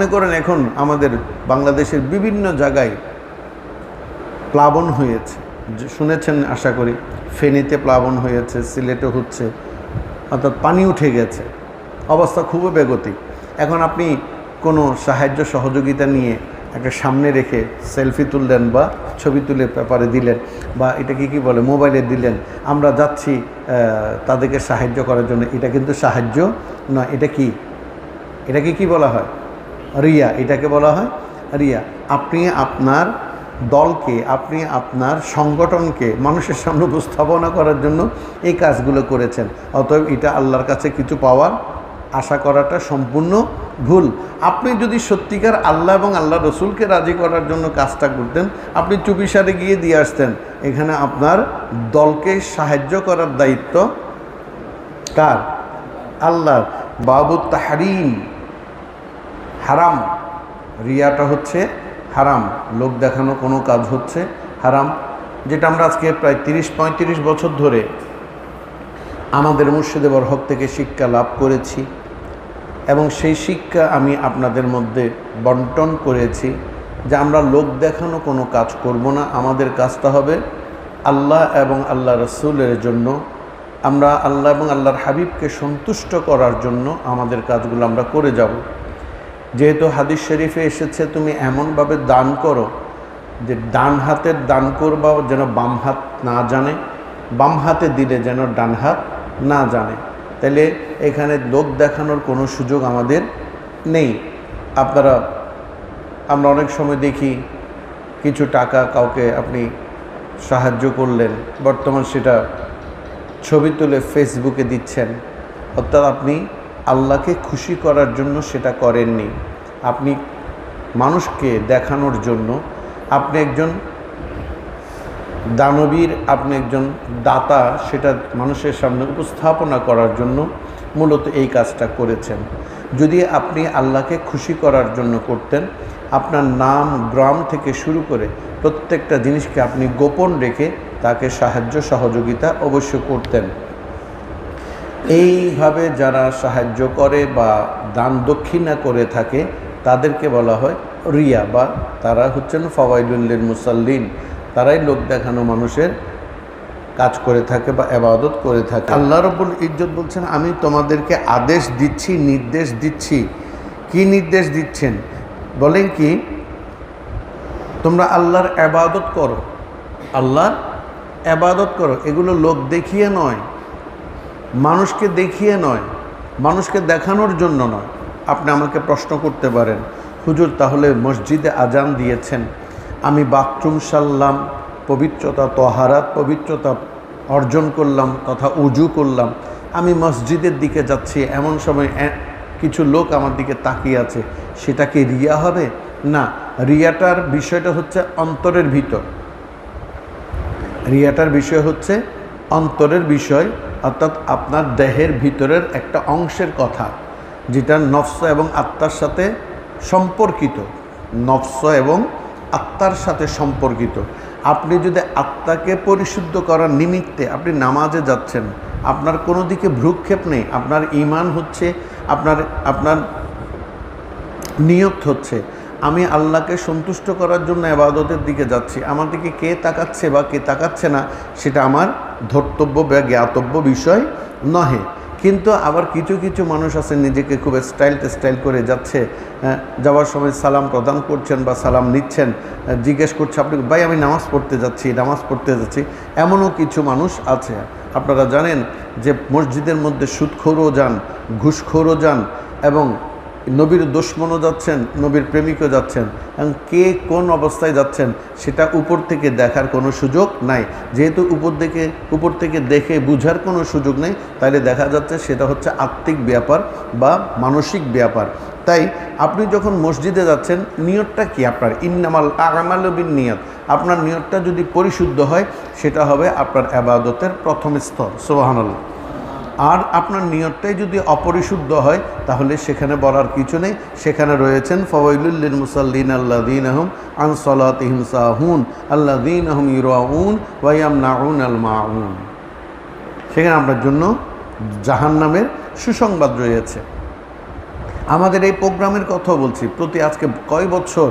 মনে করেন এখন আমাদের বাংলাদেশের বিভিন্ন জায়গায় প্লাবন হয়েছে। শুনেছেন আশা করি, ফেনীতে প্লাবন হয়েছে, সিলেটে হচ্ছে, অর্থাৎ পানি উঠে গেছে। অবস্থা খুবই বেগতিক। এখন আপনি কোনো সাহায্য সহযোগিতা নিয়ে একটা সামনে রেখে সেলফি তুললেন বা ছবি তুলে পেপারে দিলেন বা এটাকে কি বলে, মোবাইলে দিলেন, আমরা যাচ্ছি তাদেরকে সাহায্য করার জন্য, এটা কিন্তু সাহায্য নয়। এটা কি? এটাকে কি বলা হয়? রিয়া, এটাকে বলা হয় রিয়া। আপনি আপনার দলকে, আপনি আপনার সংগঠনকে মানুষের সামনে উপস্থাপনা করার জন্য এই কাজগুলো করেছেন। অতএব এটা আল্লাহর কাছে কিছু পাওয়ার আশা করাটা সম্পূর্ণ ভুল। আপনি যদি সত্যিকার আল্লাহ এবং আল্লাহ রসুলকে রাজি করার জন্য কাজটা করতেন, আপনি চুপিসারে গিয়ে দিয়ে আসতেন। এখানে আপনার দলকে সাহায্য করার দায়িত্ব কার? আল্লাহর। বাবু তাহারিম। হারাম। রিয়াটা হচ্ছে হারাম। লোক দেখানো কোনো কাজ হচ্ছে হারাম। যেটা আমরা আজকে প্রায় তিরিশ, পঁয়ত্রিশ বছর ধরে আমাদের মুর্শিদেবর হক থেকে শিক্ষা লাভ করেছি এবং সেই শিক্ষা আমি আপনাদের মধ্যে বন্টন করেছি যে আমরা লোক দেখানো কোনো কাজ করব না। আমাদের কাজটা হবে আল্লাহ এবং আল্লাহ রসুলের জন্য। আমরা আল্লাহ এবং আল্লাহর হাবিবকে সন্তুষ্ট করার জন্য আমাদের কাজগুলো আমরা করে যাব। যেহেতু হাদিস শরীফে এসেছে, তুমি এমনভাবে দান করো যে ডান হাতের দান করবা যেন বাম হাত না জানে, বাম হাতে দিলে যেন ডান হাত না জানে। তাহলে এখানে লোক দেখানোর কোনো সুযোগ আমাদের নেই। আপনারা, আমরা অনেক সময় দেখি কিছু টাকা কাউকে আপনি সাহায্য করলেন, বর্তমান সেটা ছবি তুলে ফেসবুকে দিচ্ছেন, অর্থাৎ আপনি আল্লাহকে খুশি করার জন্য সেটা করেননি। আপনি মানুষকে দেখানোর জন্য আপনি একজন দানবীর, আপনি একজন দাতা, সেটা মানুষের সামনে উপস্থাপনা করার জন্য মূলত এই কাজটা করেছেন। যদি আপনি আল্লাহকে খুশি করার জন্য করতেন, আপনার নাম, গ্রাম থেকে শুরু করে প্রত্যেকটা জিনিসকে আপনি গোপন রেখে তাকে সাহায্য, সহযোগিতা অবশ্য করতেন। এইভাবে যারা সাহায্য করে বা দান দক্ষিণা করে থাকে, তাদেরকে বলা হয় রিয়া বা তারা হচ্ছেন ফওয়াইদুল্লিন মুসাল্লিন। তারাই লোক দেখানো মানুষের কাজ করে থাকে বা আবাদত করে থাকে। আল্লাহ রব্বুল ইজ্জত বলছেন, আমি তোমাদেরকে আদেশ দিচ্ছি, নির্দেশ দিচ্ছি। কি নির্দেশ দিচ্ছেন? বলেন কি, তোমরা আল্লাহর আবাদত করো। আল্লাহর আবাদত করো। এগুলো লোক দেখিয়ে নয়। মানুষকে দেখিয়ে নয়, মানুষকে দেখানোর জন্য নয়। আপনি আমাকে প্রশ্ন করতে পারেন, হুজুর, তাহলে মসজিদে আজান দিয়েছেন। আমি বাথরুম সারলাম, পবিত্রতা তহারাত, পবিত্রতা অর্জন করলাম, তথা উজু করলাম। আমি মসজিদের দিকে যাচ্ছি, এমন সময় কিছু লোক আমার দিকে তাকিয়ে আছে। সেটা কি রিয়া হবে? না, রিয়াটার বিষয়টা হচ্ছে অন্তরের ভিতর। রিয়াটার বিষয় হচ্ছে অন্তরের বিষয় অর্থাৎ আপনার দেহের ভিতরের একটা অংশের কথা যেটা নফস এবং আত্মার সাথে সম্পর্কিত, নফস এবং আত্মার সাথে সম্পর্কিত। আপনি যদি আত্মাকে পরিশুদ্ধ করার নিমিত্তে আপনি নামাজে যাচ্ছেন, আপনার কোনো দিকে ভ্রুক্ষেপ নেই, আপনার ইমান হচ্ছে, আপনার আপনার নিয়ত হচ্ছে আমি আল্লাহকে সন্তুষ্ট করার জন্য আবাদতের দিকে যাচ্ছি। আমার দিকে কে তাকাচ্ছে বা কে তাকাচ্ছে না সেটা আমার ধর্তব্য বা জ্ঞাতব্য বিষয় নহে। কিন্তু আবার কিছু কিছু মানুষ আছে নিজেকে খুব স্টাইল স্টাইল করে যাচ্ছে হ্যাঁ, যাওয়ার সময় সালাম প্রদান করছেন বা সালাম নিচ্ছেন জিজ্ঞেস করছে আপনি ভাই আমি নামাজ পড়তে যাচ্ছি নামাজ পড়তে যাচ্ছি। এমনও কিছু মানুষ আছে। আপনারা জানেন যে মসজিদের মধ্যে সুদখোরও যান ঘুষখোরও যান এবং নবীর দুশ্মনও যাচ্ছেন, নবীর প্রেমিকও যাচ্ছেন। এবং কে কোন অবস্থায় যাচ্ছেন সেটা উপর থেকে দেখার কোনো সুযোগ নাই। যেহেতু উপর থেকে উপর থেকে দেখে বুঝার কোনো সুযোগ নেই তাহলে দেখা যাচ্ছে সেটা হচ্ছে আত্মিক ব্যাপার বা মানসিক ব্যাপার। তাই আপনি যখন মসজিদে যাচ্ছেন, নিয়তটা কি আপনার? ইন্নামাল আগামালবিন নিয়ত আপনার নিয়তটা যদি পরিশুদ্ধ হয়, সেটা হবে আপনার আবাদতের প্রথম স্তর সোহানাল্লাহ আর আপনার নিয়তটাই যদি অপরিশুদ্ধ হয়, তাহলে সেখানে বলার কিছু নেই। সেখানে রয়েছেন ফওয়াইলুল্লিন মুসাল্লিন আল্লাদিন আহম আন সলাতিহিম সাহুন আল্লাদিন আহম ইউরাউন ওয়াইয়াম নাউন আল মাউন। সেখানে আপনার জন্য জাহান্নামের সুসংবাদ রয়েছে। আমাদের এই প্রোগ্রামের কথা বলছি। প্রতি আজকে কয় বছর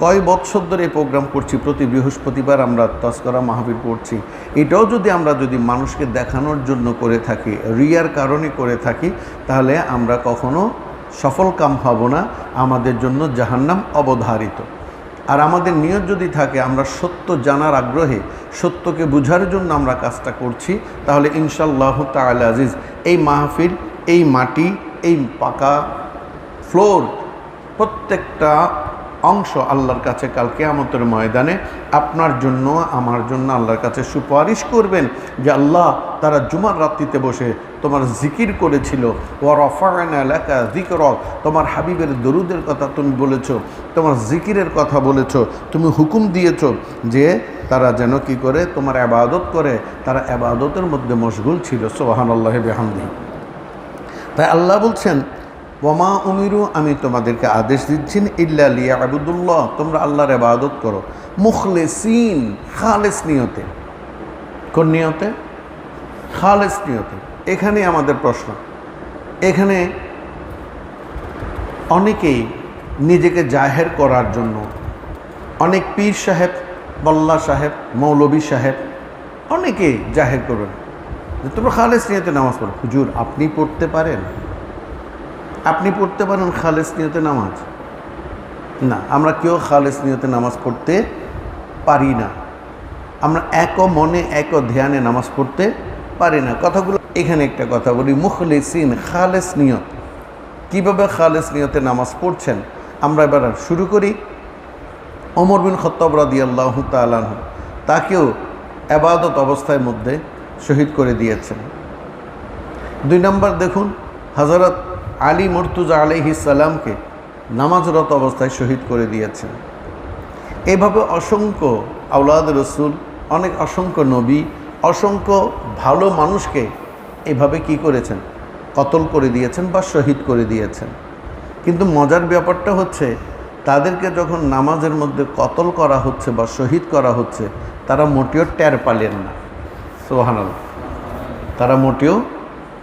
কয় বৎসর ধরে এই প্রোগ্রাম করছি? প্রতি বৃহস্পতিবার আমরা তস্করা মাহবির করছি। এটাও যদি আমরা যদি মানুষকে দেখানোর জন্য করে থাকি, রিয়ার কারণে করে থাকি, তাহলে আমরা কখনো সফল কাম হব না। আমাদের জন্য জাহান্নাম অবধারিত। আর আমাদের নিয়ত যদি থাকে, আমরা সত্য জানার আগ্রহে, সত্যকে বুঝার জন্য আমরা কাজটা করছি, তাহলে ইনশাল্লাহ তাআলা আজিজ, এই মাহফিল, এই মাটি, এই পাকা ফ্লোর, প্রত্যেকটা অংশ আল্লাহর কাছে কাল কেয়ামতের ময়দানে। আপনার জন্য, আমার জন্য আল্লাহর কাছে সুপারিশ করবেন যে আল্লাহ তারা জুমার রাত্রিতে বসে তোমার জিকির করেছিল। ও রফায়ন এলাকা জিকর তোমার হাবিবের দরুদের কথা তুমি বলেছ, তোমার জিকিরের কথা বলেছ, তুমি হুকুম দিয়েছ যে তারা যেন কি করে, তোমার আবাদত করে। তারা আবাদতের মধ্যে মশগুল ছিল সোহান আল্লাহ বেহামদি। তাই আল্লাহ বলছেন ওমা উমিরু, আমি তোমাদেরকে আদেশ দিচ্ছি, ইল্লা লিয়া আবুদুল্লাহ তোমরা আল্লাহর আবাদত করো। মুখলেসিন, খালেস নিয়তে। কোন নিয়তে? খালেস নিয়তে। এখানে আমাদের প্রশ্ন। এখানে অনেকেই নিজেকে জাহের করার জন্য, অনেক পীর সাহেব, বল্লা সাহেব, মৌলবী সাহেব, অনেকেই জাহের করবেন। যে তোমরা খালেস নিয়তে নামাজ পড়ো। হুজুর, আপনি পড়তে পারেন? আপনি পড়তে পারেন খালেস নিয়তে নামাজ। না, আমরা কেউ খালেস নিয়তে নামাজ পড়তে পারি না। আমরা এক মনে এক ধ্যানে নামাজ পড়তে পারি না। কথাগুলো, এখানে একটা কথা বলি, মুখলিসিন খালেস নিয়ত। কীভাবে খালেস নিয়তে নামাজ পড়ছেন? আমরা এবার শুরু করি। অমর বিন খত্তব রাদি আল্লাহ তালাহ তাকেও আবাদত অবস্থায় মধ্যে শহীদ করে দিয়েছেন। দুই নম্বর দেখুন হজরত আলী মর্তুজা সালামকে নামাজরত অবস্থায় শহীদ করে দিয়েছেন। এভাবে অসংখ্য আউলাদ রসুল, অনেক অসংখ্য নবী, অসংখ্য ভালো মানুষকে এভাবে কি করেছেন? কতল করে দিয়েছেন বা শহীদ করে দিয়েছেন। কিন্তু মজার ব্যাপারটা হচ্ছে, তাদেরকে যখন নামাজের মধ্যে কতল করা হচ্ছে বা শহীদ করা হচ্ছে, তারা মোটেও ট্যার পালেন না। সোহানাল তারা মোটেও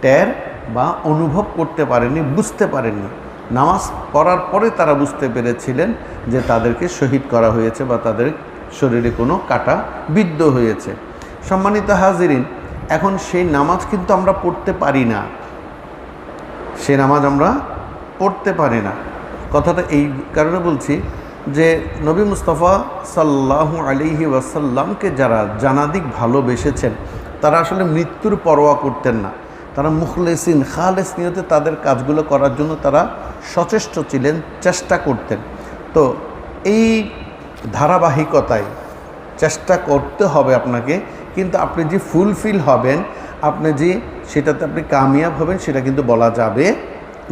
ট্যার বা অনুভব করতে পারেনি বুঝতে পারেননি। নামাজ পড়ার পরে তারা বুঝতে পেরেছিলেন যে তাদেরকে শহীদ করা হয়েছে বা তাদের শরীরে কোনো কাটা বিদ্ধ হয়েছে। সম্মানিত হাজিরিন, এখন সেই নামাজ কিন্তু আমরা পড়তে পারি না। সে নামাজ আমরা পড়তে পারি না। কথাটা এই কারণে বলছি যে নবী মুস্তফা সাল্লাহ আলিহি ওয়াসাল্লামকে যারা জানাদিক ভালোবেসেছেন, তারা আসলে মৃত্যুর পরোয়া করতেন না। তারা মুখলেসিন, খালেস নিয়তে তাদের কাজগুলো করার জন্য তারা সচেষ্ট ছিলেন, চেষ্টা করতেন। তো এই ধারাবাহিকতায় চেষ্টা করতে হবে আপনাকে, কিন্তু আপনি যে ফুলফিল হবেন, আপনি যে সেটাতে আপনি কামিয়াব হবেন, সেটা কিন্তু বলা যাবে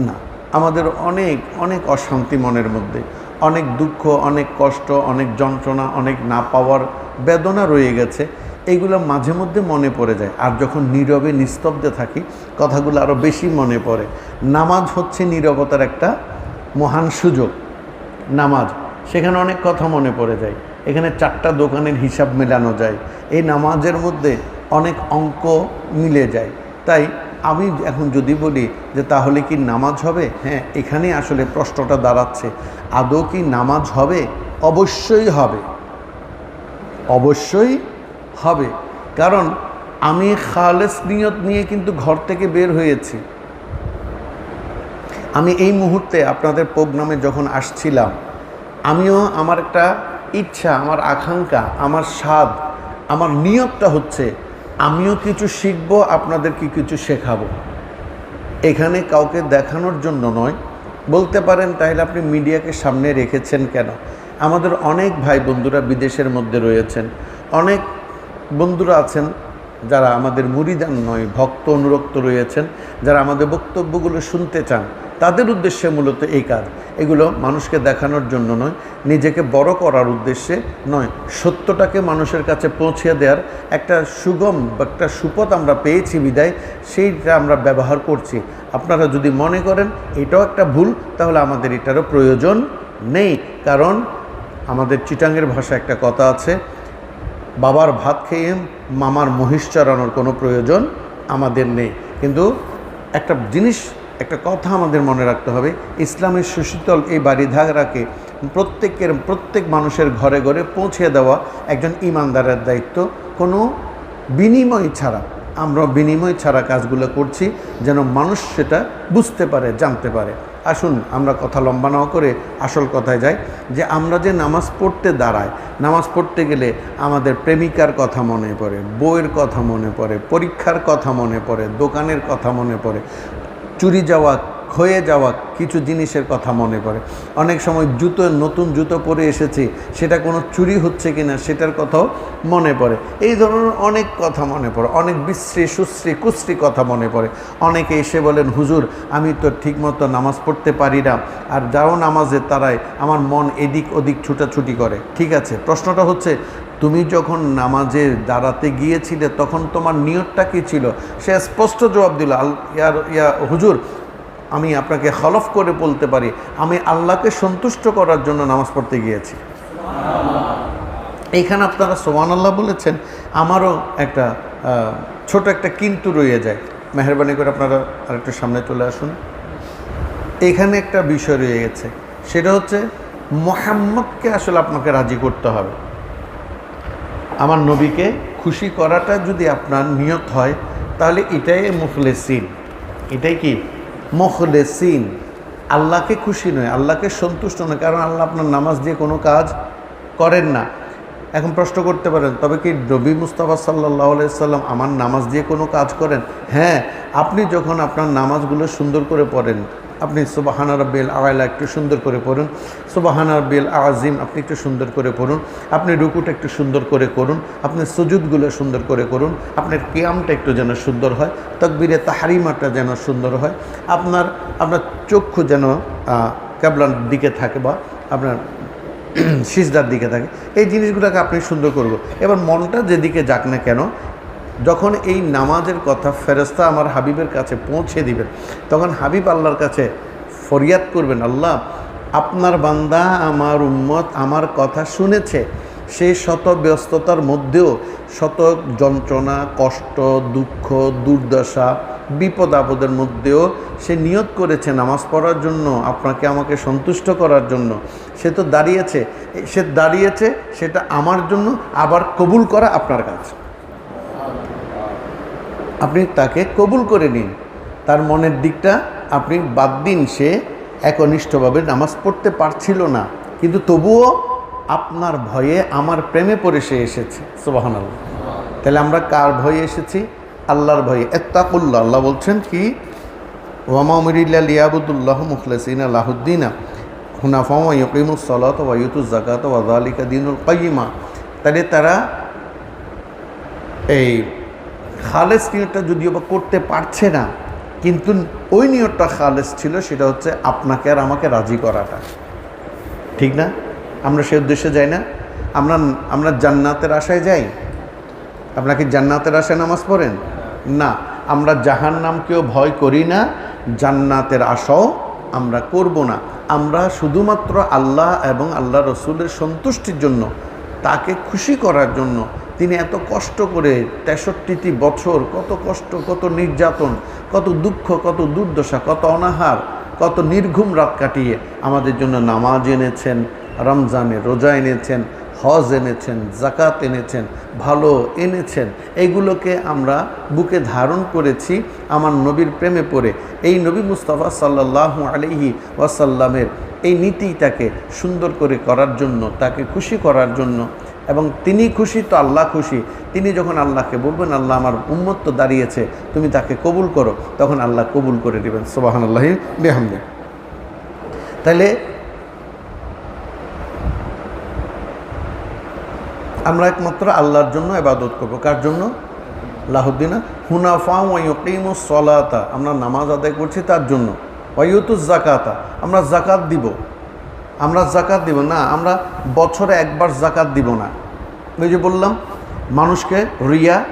না। আমাদের অনেক অনেক অশান্তি মনের মধ্যে, অনেক দুঃখ, অনেক কষ্ট, অনেক যন্ত্রণা, অনেক না পাওয়ার বেদনা রয়ে গেছে। এইগুলো মাঝে মধ্যে মনে পড়ে যায়। আর যখন নীরবে, নিস্তব্ধে থাকি, কথাগুলো আরও বেশি মনে পড়ে। নামাজ হচ্ছে নীরবতার একটা মহান সুযোগ। নামাজ, সেখানে অনেক কথা মনে পড়ে যায়। এখানে চারটা দোকানের হিসাব মেলানো যায়। এই নামাজের মধ্যে অনেক অঙ্ক মিলে যায়। তাই আমি এখন যদি বলি যে, তাহলে কি নামাজ হবে? হ্যাঁ এখানেই আসলে প্রশ্নটা দাঁড়াচ্ছে। আদৌ কি নামাজ হবে? অবশ্যই হবে। অবশ্যই হবে। কারণ আমি খালেস নিয়ত নিয়ে কিন্তু ঘর থেকে বের হয়েছি। আমি এই মুহূর্তে আপনাদের প্রোগ্রামে যখন আসছিলাম, আমিও আমার একটা ইচ্ছা, আমার আকাঙ্ক্ষা, আমার স্বাদ, আমার নিয়তটা হচ্ছে, আমিও কিছু শিখব, আপনাদেরকে কিছু শেখাবো। এখানে কাউকে দেখানোর জন্য নয়। বলতে পারেন, তাহলে আপনি মিডিয়াকে সামনে রেখেছেন কেন? আমাদের অনেক ভাই বন্ধুরা বিদেশের মধ্যে রয়েছেন। অনেক বন্ধুরা আছেন যারা আমাদের মুরিদান নয়, ভক্ত অনুরক্ত রয়েছেন, যারা আমাদের বক্তব্যগুলো শুনতে চান, তাদের উদ্দেশ্যে মূলত এই কাজ। এগুলো মানুষকে দেখানোর জন্য নয়, নিজেকে বড় করার উদ্দেশ্যে নয়, সত্যটাকে মানুষের কাছে পৌঁছে দেওয়ার একটা সুগম বা একটা সুপথ আমরা পেয়েছি বিদায়, সেইটা আমরা ব্যবহার করছি। আপনারা যদি মনে করেন এটাও একটা ভুল, তাহলে আমাদের এটারও প্রয়োজন নেই, কারণ আমাদের চিটাঙ্গের ভাষা একটা কথা আছে বাবার ভাত খেয়ে মামার মহিষ চড়ানোর কোনো প্রয়োজন আমাদের নেই। কিন্তু একটা জিনিস, একটা কথা আমাদের মনে রাখতে হবে, ইসলামের সুশীতল এই বাড়িধারাকে প্রত্যেকের, প্রত্যেক মানুষের ঘরে ঘরে পৌঁছে দেওয়া একজন ইমানদারের দায়িত্ব। কোনো বিনিময় ছাড়া, আমরা বিনিময় ছাড়া কাজগুলো করছি যেন মানুষ সেটা বুঝতে পারে, জানতে পারে। আসুন, আমরা কথা লম্বা না করে আসল কথায় যাই, যে আমরা যে নামাজ পড়তে দাঁড়াই, নামাজ পড়তে গেলে আমাদের প্রেমিকার কথা মনে পড়ে, বইয়ের কথা মনে পড়ে, পরীক্ষার কথা মনে পড়ে, দোকানের কথা মনে পড়ে, চুরি যাওয়া ক্ষয়ে যাওয়া কিছু জিনিসের কথা মনে পড়ে। অনেক সময় জুতো, নতুন জুতো পরে এসেছি, সেটা কোনো চুরি হচ্ছে কি না সেটার কথাও মনে পড়ে। এই ধরনের অনেক কথা মনে পড়ে, অনেক বিশ্রী, সুশ্রী, কুশ্রী কথা মনে পড়ে। অনেকে এসে বলেন, হুজুর, আমি তো ঠিকমতো নামাজ পড়তে পারি না, আর যাও নামাজের তারাই আমার মন এদিক ওদিক ছুটাছুটি করে। ঠিক আছে, প্রশ্নটা হচ্ছে, তুমি যখন নামাজে দাঁড়াতে গিয়েছিলে, তখন তোমার নিয়তটা কী ছিল? সে স্পষ্ট জবাব দিল, আল ইয়ার ইয়া, হুজুর আমি আপনাকে হলফ করে বলতে পারি, আমি আল্লাহকে সন্তুষ্ট করার জন্য নামাজ পড়তে গিয়েছি। এইখানে আপনারা সোহান আল্লাহ বলেছেন, আমারও একটা ছোট একটা কিন্তু রয়ে যায়। মেহরবানি করে আপনারা আরেকটু সামনে চলে আসুন। এখানে একটা বিষয় রয়ে গেছে, সেটা হচ্ছে মোহাম্মদকে আসলে আপনাকে রাজি করতে হবে। আমার নবীকে খুশি করাটা যদি আপনার নিয়ত হয়, তাহলে এটাই মুখলেসিন। এটাই কি? মুখলেসিন। আল্লাহকে খুশি নয়, আল্লাহকে সন্তুষ্ট নয়, কারণ আল্লাহ আপনার নামাজ দিয়ে কোনো কাজ করেন না। এখন প্রশ্ন করতে পারেন, তবে কি নবী মুস্তাফা সাল্লাহ সাল্লাম আমার নামাজ দিয়ে কোনো কাজ করেন? হ্যাঁ আপনি যখন আপনার নামাজগুলো সুন্দর করে পড়েন আপনি সুবাহানা রব্বিল আওয়ালা একটু সুন্দর করে পড়ুন। সুবাহানা রব্বিল আজিম আপনি একটু সুন্দর করে পড়ুন। আপনি রুকুটা একটু সুন্দর করে করুন। আপনি সুজুদগুলো সুন্দর করে করুন। আপনার কিয়ামটা একটু যেন সুন্দর হয়। তকবিরে তাহারিমাটা যেন সুন্দর হয়। আপনার আপনার চক্ষু যেন ক্যাবলার দিকে থাকে বা আপনার সিজদার দিকে থাকে। এই জিনিসগুলোকে আপনি সুন্দর করব এবার মনটা যেদিকে যাক না কেন যখন এই নামাজের কথা ফেরস্তা আমার হাবিবের কাছে পৌঁছে দিবেন তখন হাবিব আল্লাহর কাছে ফরিয়াদ করবেন, আল্লাহ, আপনার বান্দা আমার উম্মত আমার কথা শুনেছে। সেই শত ব্যস্ততার মধ্যেও শত যন্ত্রণা, কষ্ট, দুঃখ, দুর্দশা, বিপদ আপদের মধ্যেও সে নিয়ত করেছে নামাজ পড়ার জন্য, আপনাকে আমাকে সন্তুষ্ট করার জন্য। সে তো দাঁড়িয়েছে, সে দাঁড়িয়েছে, সেটা আমার জন্য আবার কবুল করা আপনার কাছে। আপনি তাকে কবুল করে নিন। তার মনের দিকটা আপনি বাদ দিন, সে একনিষ্ঠভাবে নামাজ পড়তে পারছিল না। কিন্তু তবুও আপনার ভয়ে আমার প্রেমে পড়ে সে এসেছে। সোবাহান আল্লাহ তাহলে আমরা কার ভয়ে এসেছি? আল্লাহর ভয়ে। এত্তাকুল্লা আল্লাহ বলছেন কি? ওয়ামা ওয়ামাউমরিল্লা লিয়াবুদুল্লাহ মুখলেসিন আল্লাহুদ্দিনা হুনাফা ইকিমুস সলাত ওয়াইতুজ জাকাত ওয়াজালিকা দিনুল কাইমা তাহলে তারা এই খালেস নিয়তটা যদিও বা করতে পারছে না, কিন্তু ওই নিয়তটা খালেস ছিল, সেটা হচ্ছে আপনাকে আর আমাকে রাজি করাটা। ঠিক না? আমরা সে উদ্দেশ্যে যাই না? আমরা আমরা জান্নাতের আশায় যাই? আপনাকে জান্নাতের আশায় নামাজ পড়েন? না। আমরা জাহান নামকেও ভয় করি না, জান্নাতের আশাও আমরা করব না। আমরা শুধুমাত্র আল্লাহ এবং আল্লাহ রসুলের সন্তুষ্টির জন্য, তাকে খুশি করার জন্য তিনি এত কষ্ট করে তেষট্টিটি বছর কত কষ্ট, কত নির্যাতন, কত দুঃখ, কত দুর্দশা, কত অনাহার, কত নির্ঘুম রাত কাটিয়ে আমাদের জন্য নামাজ এনেছেন রমজানে রোজা এনেছেন, হজ এনেছেন জাকাত এনেছেন, ভালো এনেছেন। এইগুলোকে আমরা বুকে ধারণ করেছি আমার নবীর প্রেমে পড়ে। এই নবী মুস্তাফা সাল্লাহ আলহি ওয়াসাল্লামের এই নীতিটাকে সুন্দর করে করার জন্য, তাকে খুশি করার জন্য এবং তিনি খুশি তো আল্লাহ খুশি। তিনি যখন আল্লাহকে বলবেন, আল্লাহ আমার উম্মত তো দাঁড়িয়েছে, তুমি তাকে কবুল করো, তখন আল্লাহ কবুল করে দেবেন সোবাহান আল্লাহি বেহামদে। তাহলে আমরা একমাত্র আল্লাহর জন্য এবাদত করব। কার জন্য? লাহুদ্দিনা হুনাফা ওয়াইকিমুস সলাতা। আমরা নামাজ আদায় করছি তার জন্য। ওয়াইতুস জাকাতা আমরা জাকাত দিব। আমরা জাকাত দিব না, আমরা বছরে একবার জাকাত দিব না। ওই যে বললাম, মানুষকে রিয়া,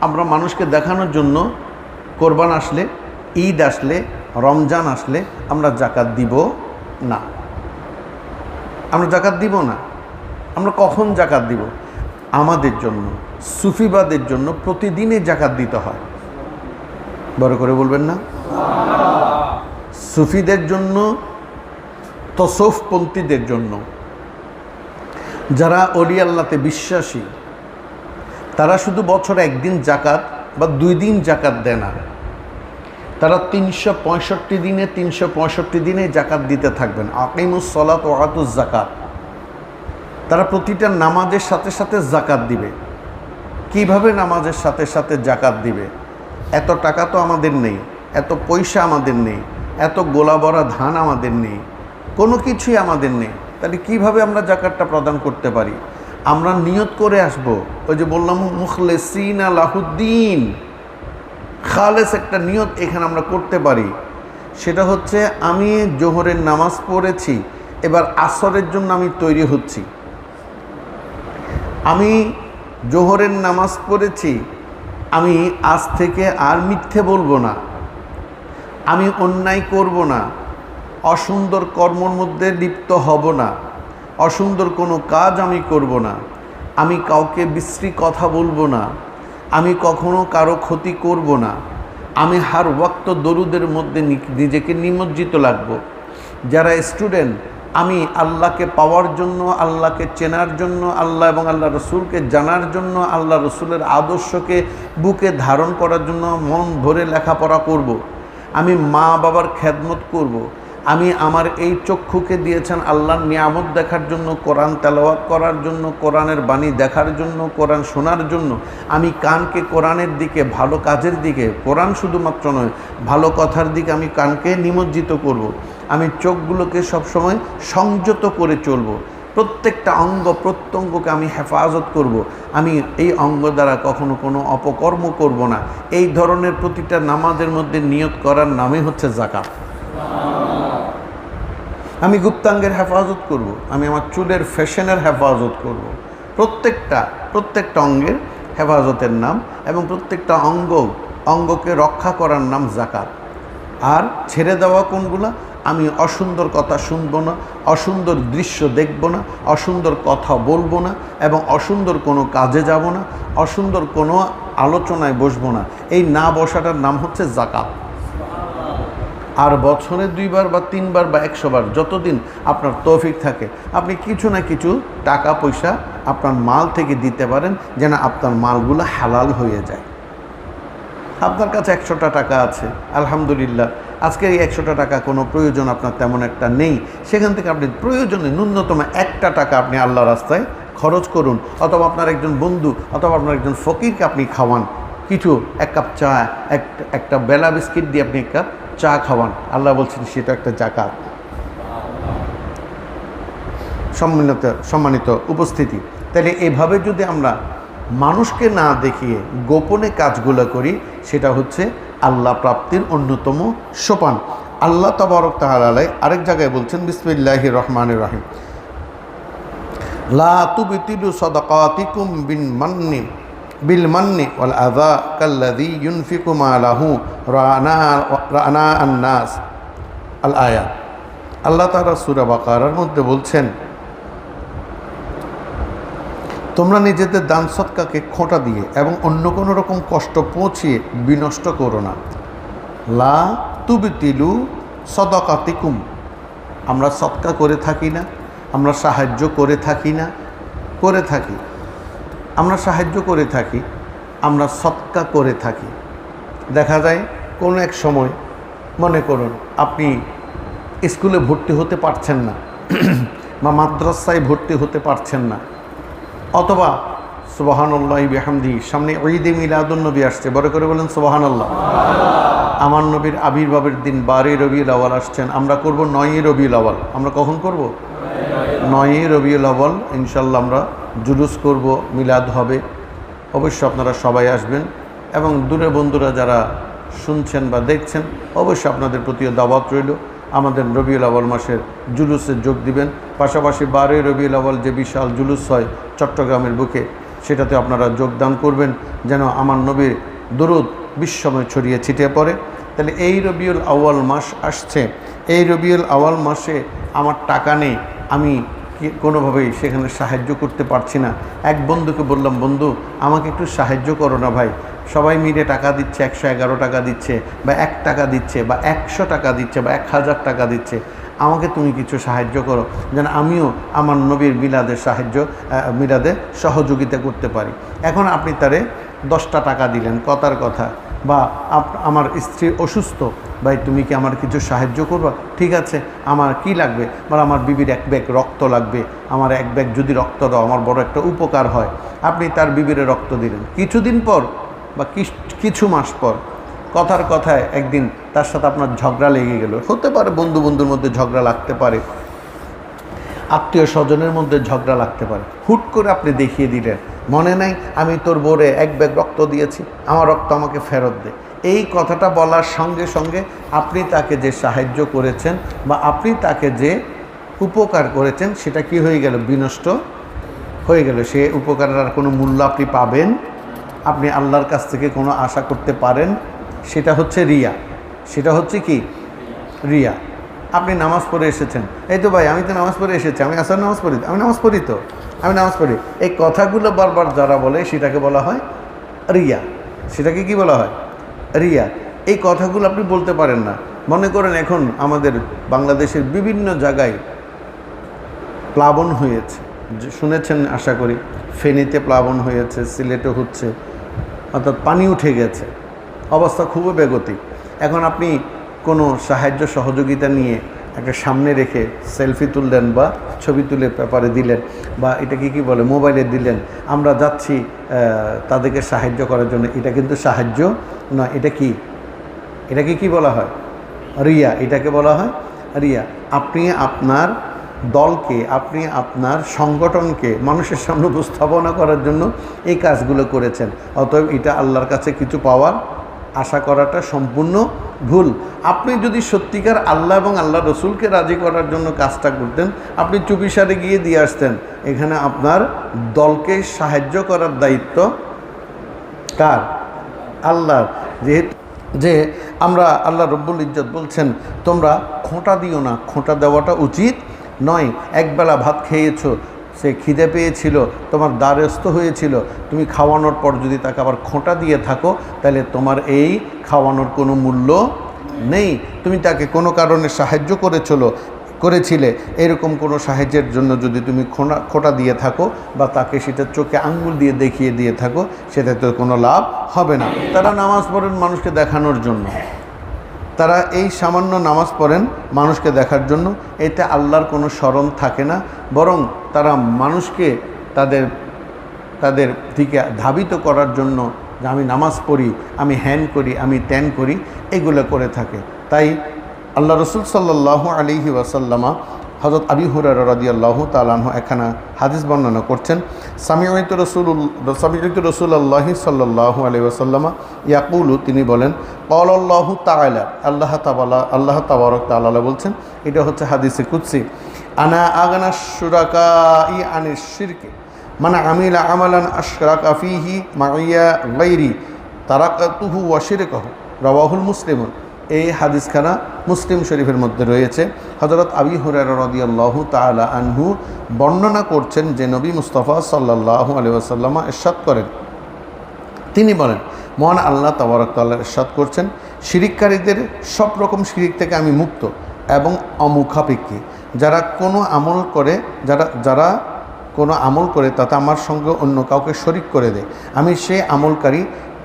আমরা মানুষকে দেখানোর জন্য কোরবান আসলে, ঈদ আসলে, রমজান আসলে আমরা জাকাত দিব না। আমরা জাকাত দিব না। আমরা কখন জাকাত দিব? আমাদের জন্য, সুফিবাদের জন্য প্রতিদিনে জাকাত দিতে হয়। বড় করে বলবেন না? সুফিদের জন্য তসফপন্থীদের জন্য। যারা অলি আল্লাতে বিশ্বাসী, তারা শুধু বছরে একদিন জাকাত বা দুই দিন জাকাত দেয় না। তারা তিনশো পঁয়ষট্টি দিনে তিনশো পঁয়ষট্টি দিনে জাকাত দিতে থাকবেন। আকিমুস সলাত ও আতুস জাকাত তারা প্রতিটা নামাজের সাথে সাথে জাকাত দিবে। কীভাবে নামাজের সাথে সাথে জাকাত দিবে? এত টাকা তো আমাদের নেই, এত পয়সা আমাদের নেই, এত গোলা ভরা ধান আমাদের নেই কোনো কিছুই আমাদের নেই। তাহলে কীভাবে আমরা জাকাতটা প্রদান করতে পারি? আমরা নিয়ত করে আসব। ওই যে বললাম, মুখলেসিন আলাহুদ্দিন খালেস একটা নিয়ত এখানে আমরা করতে পারি। সেটা হচ্ছে, আমি জোহরের নামাজ পড়েছি, এবার আসরের জন্য আমি তৈরি হচ্ছি। আমি জোহরের নামাজ পড়েছি, আমি আজ থেকে আর মিথ্যে বলব না। আমি অন্যায় করব না। অসুন্দর কর্মর মধ্যে লিপ্ত হব না। অসুন্দর কোনো কাজ আমি করব না। আমি কাউকে বিশ্রী কথা বলব না। আমি কখনো কারও ক্ষতি করব না। আমি হার ওয়াক্ত দরুদের মধ্যে নিজেকে নিমজ্জিত লাগব। যারা স্টুডেন্ট, আমি আল্লাহকে পাওয়ার জন্য, আল্লাহকে চেনার জন্য, আল্লাহ এবং আল্লাহ রসুলকে জানার জন্য, আল্লাহ রসুলের আদর্শকে বুকে ধারণ করার জন্য মন ভরে লেখাপড়া করব। আমি মা বাবার খেদমত করব। আমি আমার এই চক্ষুকে দিয়েছেন আল্লাহর নিয়ামত দেখার জন্য, কোরআন তেলাওয়াত করার জন্য, কোরআনের বাণী দেখার জন্য, কোরআন শোনার জন্য আমি কানকে কোরআনের দিকে, ভালো কাজের দিকে, কোরআন শুধুমাত্র নয়, ভালো কথার দিকে আমি কানকে নিমজ্জিত করব। আমি চোখগুলোকে সবসময় সংযত করে চলব প্রত্যেকটা অঙ্গ প্রত্যঙ্গকে আমি হেফাজত করব। আমি এই অঙ্গ দ্বারা কখনো কোনো অপকর্ম করব না এই ধরনের প্রতিটা নামাজের মধ্যে নিয়ত করার নামে হচ্ছে জাকাত আমি গুপ্তাঙ্গের হেফাজত করব। আমি আমার চুলের ফ্যাশনের হেফাজত করব। প্রত্যেকটা প্রত্যেকটা অঙ্গের হেফাজতের নাম এবং প্রত্যেকটা অঙ্গ, অঙ্গকে রক্ষা করার নাম জাকাত আর ছেড়ে দেওয়া কোনগুলা আমি অসুন্দর কথা শুনব না, অসুন্দর দৃশ্য দেখব না, অসুন্দর কথা বলব না এবং অসুন্দর কোনো কাজে যাব না, অসুন্দর কোনো আলোচনায় বসবো না এই না বসাটার নাম হচ্ছে জাকাত আর বছরে দুইবার বা তিনবার বা একশোবার যতদিন আপনার তৌফিক থাকে, আপনি কিছু না কিছু টাকা, পয়সা আপনার মাল থেকে দিতে পারেন যেন আপনার মালগুলো হালাল হয়ে যায়। আপনার কাছে একশোটা টাকা আছে, আলহামদুলিল্লাহ। আজকে এই একশোটা টাকা কোনো প্রয়োজন আপনার তেমন একটা নেই। সেখান থেকে আপনি প্রয়োজনে ন্যূনতম একটা টাকা আপনি আল্লাহ রাস্তায় খরচ করুন। অথবা আপনার একজন বন্ধু অথবা আপনার একজন ফকিরকে আপনি খাওয়ান। কিছু, এক কাপ চা, এক, একটা বেলা বিস্কিট দিয়ে আপনি এক কাপ চা খাওয়ান। আল্লাহ বলছেন সেটা একটা জাকাত। সম্মানিত সম্মানিত উপস্থিতি। তাহলে এভাবে যদি আমরা মানুষকে না দেখিয়ে গোপনে কাজগুলো করি, সেটা হচ্ছে আল্লাহ প্রাপ্তির অন্যতম সোপান। আল্লাহ তবরক তাহালাই আরেক জায়গায় বলছেন, বিসমিল্লাহ রহমান রহিম। লা তুবিতিলু সদাকাতিকুম বিন মান্নি। বিল মান্নি ওয়াল আযা কাল্লাযী ইউনফিকু মালাহু রানা রানা আন-নাস। আল আয়াত। আল্লাহ তাআলা সূরা বাকারার মধ্যে বলছেন, তোমরা নিজেদের দান সৎকাকে খোঁটা দিয়ে এবং অন্য কোনো রকম কষ্ট পৌঁছিয়ে বিনষ্ট করো না। লা তুবিতিলু সদকাতিকুম। আমরা সৎকা করে থাকি না, আমরা সাহায্য করে থাকি না, করে থাকি। আমরা সাহায্য করে থাকি, আমরা সৎকা করে থাকি। দেখা যায় কোনো এক সময়, মনে করুন, আপনি স্কুলে ভর্তি হতে পারছেন না, বা মাদ্রাসায় ভর্তি হতে পারছেন না, অথবা সুবাহান্লাহ বেহামদি, সামনে ঈদে মিলাদুন্নবী আসছে, বড় করে বলেন সুবাহান্লাহ আমার নবীর আবির্ভাবের দিন বারে রবিউল আওয়াল আসছেন, আমরা করব নয়ই রবিউল আওয়াল আমরা কখন করব? নয়ই রবিউল আওয়াল ইনশাল্লাহ আমরা জুলুস করব, মিলাদ হবে। অবশ্য আপনারা সবাই আসবেন এবং দূরে বন্ধুরা যারা শুনছেন বা দেখছেন, অবশ্যই আপনাদের প্রতিও দাওয়াত রইল। আমাদের রবিউল আওয়াল মাসের জুলুসে যোগ দিবেন। পাশাপাশি বারোই রবিউল আওয়াল যে বিশাল জুলুস হয় চট্টগ্রামের বুকে, সেটাতে আপনারা যোগদান করবেন যেন আমার নবীর দরুদ বিশ্বময় ছড়িয়ে ছিটিয়ে পড়ে। তাহলে এই রবিউল আওয়াল মাস আসছে। এই রবিউল আওয়াল মাসে আমার টাকা নেই, আমি কোনোভাবেই সেখানে সাহায্য করতে পারছি না। এক বন্ধুকে বললাম, বন্ধু, আমাকে একটু সাহায্য করো না ভাই। সবাই মিলে টাকা দিচ্ছে, একশো এগারো টাকা দিচ্ছে বা এক টাকা দিচ্ছে বা একশো টাকা দিচ্ছে বা এক হাজার টাকা দিচ্ছে। আমাকে তুমি কিছু সাহায্য করো। যেন আমিও আমার নবীর মিলাদের সাহায্য মিলাদে সহযোগিতা করতে পারি। এখন আপনি তারে দশটা টাকা দিলেন। কথার কথা, বা আমার স্ত্রী অসুস্থ ভাই, তুমি কি আমার কিছু সাহায্য করবা? ঠিক আছে, আমার কি লাগবে? বা আমার বিবির এক ব্যাগ রক্ত লাগবে। আমার এক ব্যাগ যদি রক্ত দাও, আমার বড় একটা উপকার হয়। আপনি তার বিবিরে রক্ত দিলেন। কিছুদিন পর বা কিছু মাস পর, কথার কথায় একদিন তার সাথে আপনার ঝগড়া লেগে গেল। হতে পারে বন্ধু বন্ধুর মধ্যে ঝগড়া লাগতে পারে, আত্মীয় স্বজনের মধ্যে ঝগড়া লাগতে পারে। হুট করে আপনি দেখিয়ে দিলেন, মনে নাই আমি তোর বোরে এক ব্যাগ রক্ত দিয়েছি, আমার রক্ত আমাকে ফেরত দে। এই কথাটা বলার সঙ্গে সঙ্গে আপনি তাকে যে সাহায্য করেছেন বা আপনি তাকে যে উপকার করেছেন, সেটা কি হয়ে গেল? বিনষ্ট হয়ে গেল। সে উপকারের আর কোনো মূল্য আপনি পাবেন? আপনি আল্লাহর কাছ থেকে কোনো আশা করতে পারেন? সেটা হচ্ছে রিয়া। সেটা হচ্ছে কি? রিয়া। আপনি নামাজ পড়ে এসেছেন। এই তো ভাই, আমি তো নামাজ পড়ে এসেছি। আমি আসার নামাজ পড়ি? আমি নামাজ পড়ি তো? আমি নামাজ পড়ি। এই কথাগুলো বারবার যারা বলে, সেটাকে বলা হয় রিয়া। সেটাকে কি বলা হয়? রিয়া, এই কথাগুলো আপনি বলতে পারেন না। মনে করেন এখন আমাদের বাংলাদেশের বিভিন্ন জায়গায় প্লাবন হয়েছে। শুনেছেন আশা করি, ফেনীতে প্লাবন হয়েছে, সিলেটে হচ্ছে, অর্থাৎ পানি উঠে গেছে। অবস্থা খুবই বেগতিক। এখন আপনি কোনো সাহায্য সহযোগিতা নিয়ে একটা সামনে রেখে সেলফি তুললেন বা ছবি তুলে পেপারে দিলেন বা এটাকে কি বলে, মোবাইলে দিলেন। আমরা যাচ্ছি তাদেরকে সাহায্য করার জন্য। এটা কিন্তু সাহায্য নয়। এটা কি? এটাকে কি বলা হয়? রিয়া। এটাকে বলা হয় রিয়া। আপনি আপনার দলকে, আপনি আপনার সংগঠনকে মানুষের সামনে উপস্থাপনা করার জন্য এই কাজগুলো করেছেন। অতএব এটা আল্লাহর কাছে কিছু পাওয়ার আশা করাটা সম্পূর্ণ ভুল। আপনি যদি সত্যিকার আল্লাহ এবং আল্লাহ রসুলকে রাজি করার জন্য কাজটা করতেন, আপনি চুপিসারে গিয়ে দিয়ে আসতেন। এখানে আপনার দলকে সাহায্য করার দায়িত্ব কার? আল্লাহর। যেহেতু যে আমরা আল্লাহ রব্বুল ইজ্জত বলছেন, তোমরা খোঁটা দিও না, খোঁটা দেওয়াটা উচিত নয়। একবেলা ভাত খেয়েছো সে খিদে পেয়েছিল, তোমার দ্বারস্থ হয়েছিল, তুমি খাওয়ানোর পর যদি তাকে আবার খোঁটা দিয়ে থাকো, তাহলে তোমার এই খাওয়ানোর কোনো মূল্য নেই। তুমি তাকে কোনো কারণে সাহায্য করেছিল, করেছিলে, এরকম কোনো সাহায্যের জন্য যদি তুমি খোনা খোঁটা দিয়ে থাকো বা তাকে সেটা চোখে আঙ্গুল দিয়ে দেখিয়ে দিয়ে থাকো সেটা তো কোনো লাভ হবে না। তারা নামাজ পড়েন মানুষকে দেখানোর জন্য। তারা এই সামান্য নামাজ পড়েন মানুষকে দেখার জন্য। এতে আল্লাহর কোনো স্মরণ থাকে না। বরং তারা মানুষকে তাদের তাদের দিকে ধাবিত করার জন্য আমি নামাজ পড়ি, আমি হ্যান করি, আমি ত্যান করি, এগুলো করে থাকে। তাই আল্লাহ রসুল সাল্লাহ আলিহি ওয়াসাল্লামা হজরত আবি হুরার রাদি আল্লাহ তালাহ এখানে হাদিস বর্ণনা করছেন সামিয়ত রসুল সামিয়ত রসুল আল্লাহি সাল্লাহ আলি ওয়াসাল্লামা ইয়াকুলু তিনি বলেন আল্লাহ তালা আল্লাহ তাবালা আল্লাহ তাবারক তালা বলছেন, এটা হচ্ছে হাদিসে কুৎসি আনা আগানা সুরাকা ই আনির শিরকে মানে আমিলা আমালান আশরাক আফিহি মাইয়া গৈরি তারাকাতুহু ওয়াশিরকাহু রওয়াহুল মুসলিমুন এই হাদিসখানা মুসলিম শরীফের মধ্যে রয়েছে। হজরত আবি হুরার রদিয়াল্লাহু তাআলা আনহু বর্ণনা করছেন যে নবী মুস্তফা সাল্লাল্লাহু আলাইহি ওয়াসাল্লামা ইরশাদ করেন। তিনি বলেন, মহান আল্লাহ তাবারক তাল্লাহ ইরশাদ করছেন, শিরিককারীদের সব রকম শিরিক থেকে আমি মুক্ত এবং অমুখাপেক্ষী। যারা কোনো আমল করে, যারা যারা কোনো আমল করে তাতে আমার সঙ্গে অন্য কাউকে শরিক করে দেয়। আমি সে আমলকারী,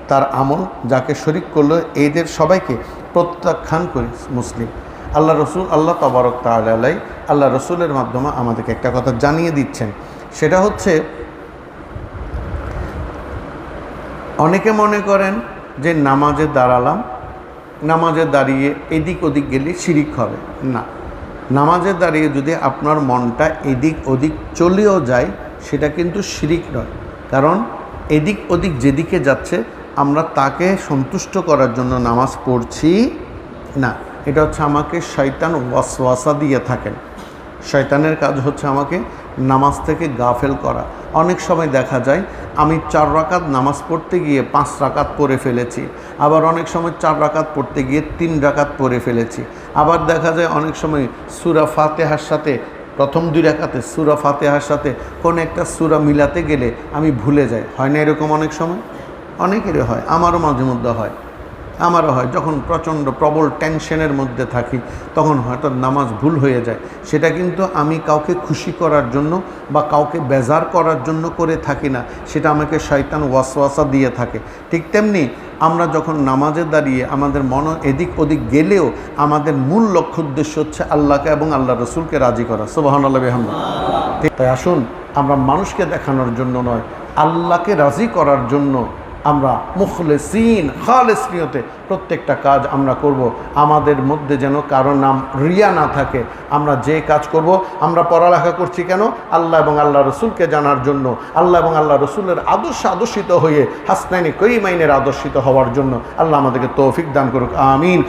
তার আমল যাকে শরিক করল, এদের সবাইকে প্রত্যাখ্যান করি মুসলিম। আল্লাহ রসুল, আল্লাহ তবরক তালাই আল্লাহ রসুলের মাধ্যমে আমাদেরকে একটা কথা জানিয়ে দিচ্ছেন। সেটা হচ্ছে, অনেকে মনে করেন যে নামাজে দাঁড়ালাম, নামাজে দাঁড়িয়ে এদিক ওদিক গেলে শিরিক হবে। না, নামাজে দাঁড়িয়ে যদি আপনার মনটা এদিক ওদিক চলেও যায়, সেটা কিন্তু শিরিক নয়। কারণ এদিক ওদিক যেদিকে যাচ্ছে আমরা তাকে সন্তুষ্ট করার জন্য নামাজ পড়ছি। না, এটা হচ্ছে আমাকে শয়তান ওয়াসওয়াসা দিয়ে থাকেন। শয়তানের কাজ হচ্ছে আমাকে নামাজ থেকে গাফেল করা। অনেক সময় দেখা যায়, আমি চার রাকাত নামাজ পড়তে গিয়ে পাঁচ রাকাত পড়ে ফেলেছি। আবার অনেক সময় চার রাকাত পড়তে গিয়ে তিন রাকাত পড়ে ফেলেছি। আবার দেখা যায়, অনেক সময় সুরা ফাতেহার সাথে, প্রথম দুই রাকাতে সুরা ফাতেহার সাথে কোনো একটা সুরা মিলাতে গেলে আমি ভুলে যাই। হয় না এরকম অনেক সময়? অনেকেরই হয়, আমারও মাঝে মধ্যে হয়, আমারও হয়। যখন প্রচণ্ড প্রবল টেনশনের মধ্যে থাকি, তখন হয়তো নামাজ ভুল হয়ে যায়। সেটা কিন্তু আমি কাউকে খুশি করার জন্য বা কাউকে বেজার করার জন্য করে থাকি না। সেটা আমাকে শয়তান ওয়াসওয়াসা দিয়ে থাকে। ঠিক তেমনি আমরা যখন নামাজে দাঁড়িয়ে আমাদের মন এদিক ওদিক গেলেও আমাদের মূল লক্ষ্য উদ্দেশ্য হচ্ছে আল্লাহকে এবং আল্লাহ রসুলকে রাজি করা। সোবাহান আল্লাহ ঠিক, তাই আসুন আমরা মানুষকে দেখানোর জন্য নয়, আল্লাহকে রাজি করার জন্য আমরা মুখলেসিন, খালেস নিয়তে প্রত্যেকটা কাজ আমরা করব। আমাদের মধ্যে যেন কারও নাম রিয়া না থাকে। আমরা যে কাজ করব, আমরা পড়ালেখা করছি কেন? আল্লাহ এবং আল্লাহ রসুলকে জানার জন্য। আল্লাহ এবং আল্লাহ রসুলের আদর্শ আদর্শিত হয়ে হাসনাইনি কৈমাইনের আদর্শিত হওয়ার জন্য আল্লাহ আমাদেরকে তৌফিক দান করুক। আমিন।